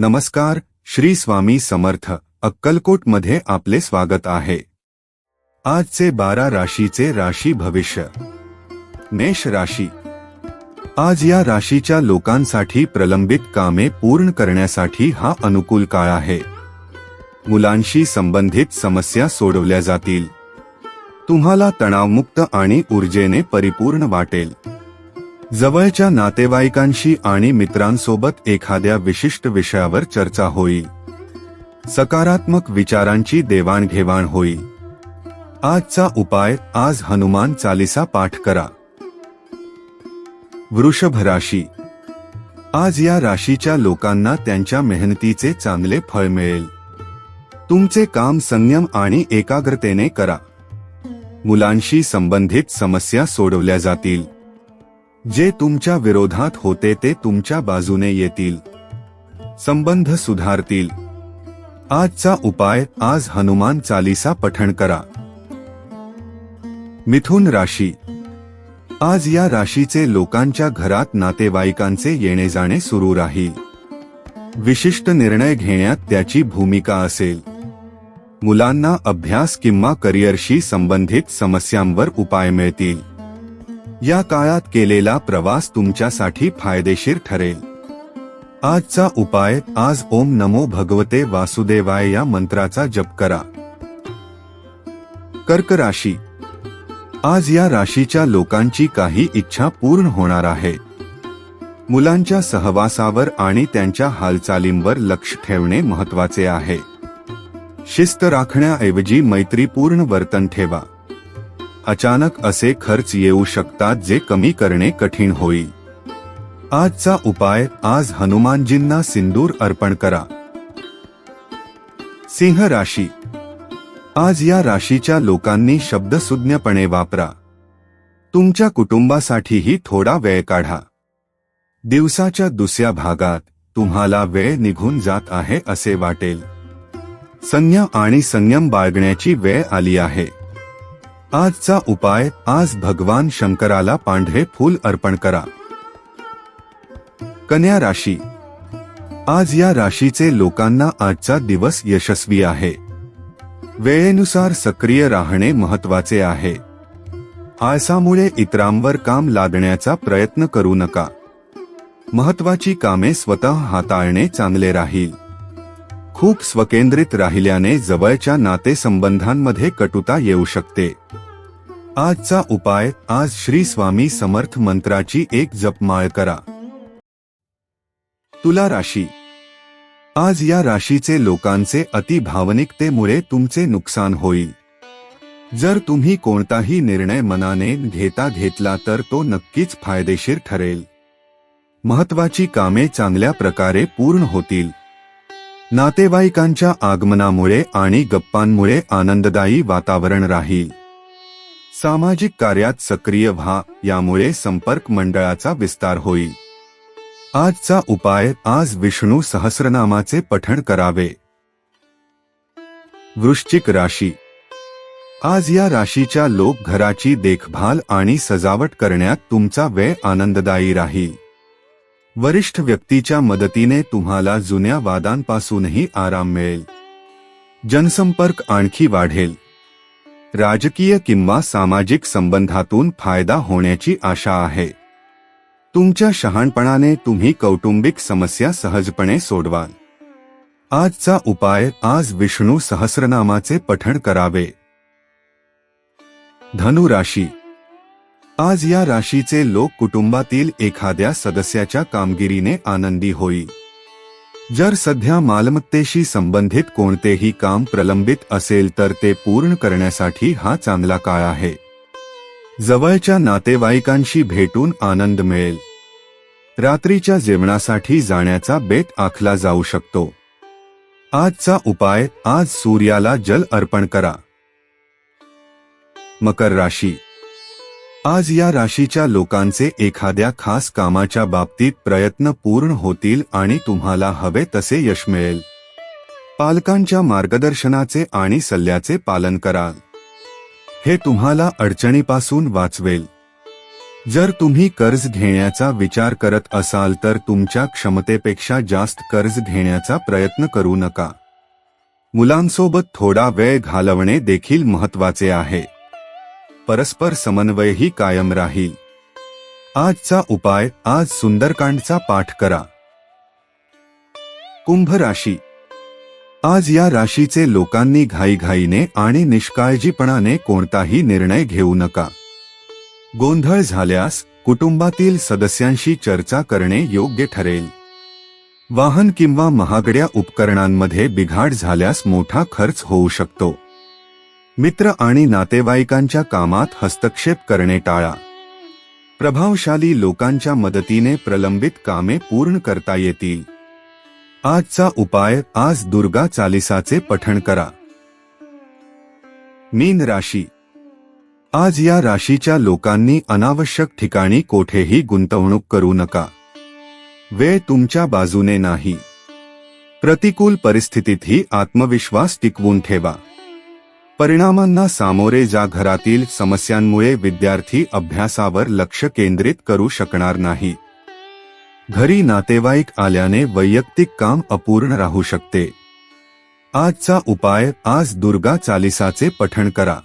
नमस्कार श्री स्वामी समर्थ अक्कलकोटमध्ये आपले स्वागत आहे. आजचे बारा राशीचे राशी भविष्य. मेष राशी. आज या राशीच्या लोकांसाठी प्रलंबित कामे पूर्ण करण्यासाठी हा अनुकूल काळ आहे. मुलांशी संबंधित समस्या सोडवल्या जातील. तुम्हाला तणावमुक्त आणि ऊर्जेने परिपूर्ण वाटेल. जवळच्या नातेवाईकांशी आणि मित्रांसोबत एखाद्या विशिष्ट विषयावर चर्चा होईल सकारात्मक विचारांची देवाणघेवाण होईल आजचा उपाय आज हनुमान चालिसा पाठ करा. वृषभ राशी. आज या राशीच्या लोकांना त्यांच्या मेहनतीचे चांगले फळ मिळेल. तुमचे काम संयम आणि एकाग्रतेने करा. मुलांशी संबंधित समस्या सोडवल्या जातील. जे तुमच्या विरोधात होते ते तुमच्या बाजूने येतील. संबंध सुधारतील. आजचा उपाय आज हनुमान चालिसा पठण करा. मिथुन राशी. आज या राशीचे लोकांच्या घरात नातेवाईकांचे येणे जाणे सुरू राहील. विशिष्ट निर्णय घेण्यात त्याची भूमिका असेल. मुलांना अभ्यास किंवा करिअरशी संबंधित समस्यांवर उपाय मिळतील. या काळात केलेला प्रवास तुमच्यासाठी फायदेशीर ठरेल. आजचा उपाय आज ओम नमो भगवते वासुदेवाय या मंत्राचा जप करा. कर्क राशी. आज या राशीच्या लोकांची काही इच्छा पूर्ण होणार आहे. मुलांच्या सहवासावर आणि त्यांच्या हालचालींवर लक्ष ठेवणे महत्त्वाचे आहे. शिस्त राखण्याऐवजी मैत्रीपूर्ण वर्तन ठेवा. अचानक असे खर्च येऊ शकतात जे कमी करणे कठीण होईल. आजचा उपाय आज हनुमानजींना सिंदूर अर्पण करा. सिंह राशी. आज या राशीच्या लोकांनी शब्दसुज्ञपणे वापरा. तुमच्या कुटुंबासाठीही थोडा वेळ काढा. दिवसाच्या दुसऱ्या भागात तुम्हाला वेळ निघून जात आहे असे वाटेल. संयम आणि संयम बाळगण्याची वेळ आली आहे. आजचा उपाय आज भगवान शंकराला पांढरे फूल अर्पण करा. कन्या राशी. आज या राशीचे लोकांना आजचा दिवस यशस्वी आहे. वेळेनुसार सक्रिय राहणे महत्त्वाचे आहे. आळसामुळे इतरांवर काम लादण्याचा प्रयत्न करू नका. महत्वाची कामे स्वतः हाताळणे चांगले राहील. खूप स्वकेंद्रित राहिल्याने जवळच्या नातेसंबंधांमध्ये कटुता येऊ शकते. आजचा उपाय आज श्री स्वामी समर्थ मंत्राची एक जपमाळ करा. तुला राशी. आज या राशीचे लोकांचे अति भावनिकतेमुळे तुमचे नुकसान होईल. जर तुम्ही कोणताही निर्णय मनाने घेता घेतला तर तो नक्कीच फायदेशीर ठरेल. महत्वाची कामे चांगल्या प्रकारे पूर्ण होतील. नातेवाईकांच्या आगमनामुळे आणि गप्पांमुळे आनंददायी वातावरण राहील. सामाजिक कार्यात सक्रिय व्हा यामुळे संपर्क मंडळाचा विस्तार होईल. आजचा उपाय आज विष्णू सहस्रनामाचे पठण करावे. वृश्चिक राशी. आज या राशीच्या लोक घराची देखभाल आणि सजावट करण्यात तुमचा वेळ आनंददायी राहील. वरिष्ठ व्यक्तीच्या मदतीने तुम्हाला जुन्या वादांपासूनही आराम मिळेल. जनसंपर्क आणखी वाढेल. राजकीय किंवा सामाजिक संबंधातून फायदा होण्याची आशा आहे. तुमच्या शहाणपणाने तुम्ही कौटुंबिक समस्या सहजपणे सोडवाल. आजचा उपाय आज विष्णू सहस्रनामाचे पठण करावे. धनु राशी आज या राशीचे लोक कुटुंबातील एखाद्या सदस्याच्या कामगिरीने आनंदी होईल जर सध्या मालमत्तेशी संबंधित कोणतेही काम प्रलंबित असेल तर ते पूर्ण करण्यासाठी हा चांगला काळ आहे. जवळच्या नातेवाईकांशी भेटून आनंद मिळेल. रात्रीच्या जेवणासाठी जाण्याचा बेत आखला जाऊ शकतो. आजचा उपाय आज सूर्याला जल अर्पण करा. मकर राशी आज या राशीच्या लोकांचे एखाद्या खास कामाच्या बाबतीत प्रयत्न पूर्ण होतील आणि तुम्हाला हवे तसे यश मिळेल. पालकांच्या मार्गदर्शनाचे आणि सल्ल्याचे पालन करा. हे तुम्हाला अडचणीपासून वाचवेल. जर तुम्ही कर्ज घेण्याचा विचार करत असाल तर तुमच्या क्षमतेपेक्षा जास्त कर्ज घेण्याचा प्रयत्न करू नका. मुलांसोबत थोडा वेळ घालवणे देखील महत्त्वाचे आहे. परस्पर समन्वयही कायम राहील. आजचा उपाय आज सुंदरकांडचा पाठ करा. कुंभ राशी. आज या राशीचे लोकांनी घाईघाईने आणि निष्काळजीपणाने कोणताही निर्णय घेऊ नका. गोंधळ झाल्यास कुटुंबातील सदस्यांशी चर्चा करणे योग्य ठरेल. वाहन किंवा महागड्या उपकरणांमध्ये बिघाड झाल्यास मोठा खर्च होऊ शकतो. मित्र आणि नातेवाईकांच्या कामात हस्तक्षेप करणे टाळा. प्रभावशाली लोकांच्या मदतीने प्रलंबित कामे पूर्ण करता येतील. आजचा उपाय आज दुर्गा चालिसाचे पठण करा. मीन राशी. आज या राशीच्या लोकांनी अनावश्यक ठिकाणी कोठेही गुंतवणूक करू नका. वेळ तुमच्या बाजूने नाही. प्रतिकूल परिस्थितीतही आत्मविश्वास टिकवून ठेवा. परिणामांना सामोरे जा घरातील समस्यांमुळे विद्यार्थी अभ्यासावर लक्ष केंद्रित करू शकणार नाही. घरी नातेवाईक आल्याने वैयक्तिक काम अपूर्ण राहू शकते. आजचा उपाय आज दुर्गा चालिसाचे पठण करा.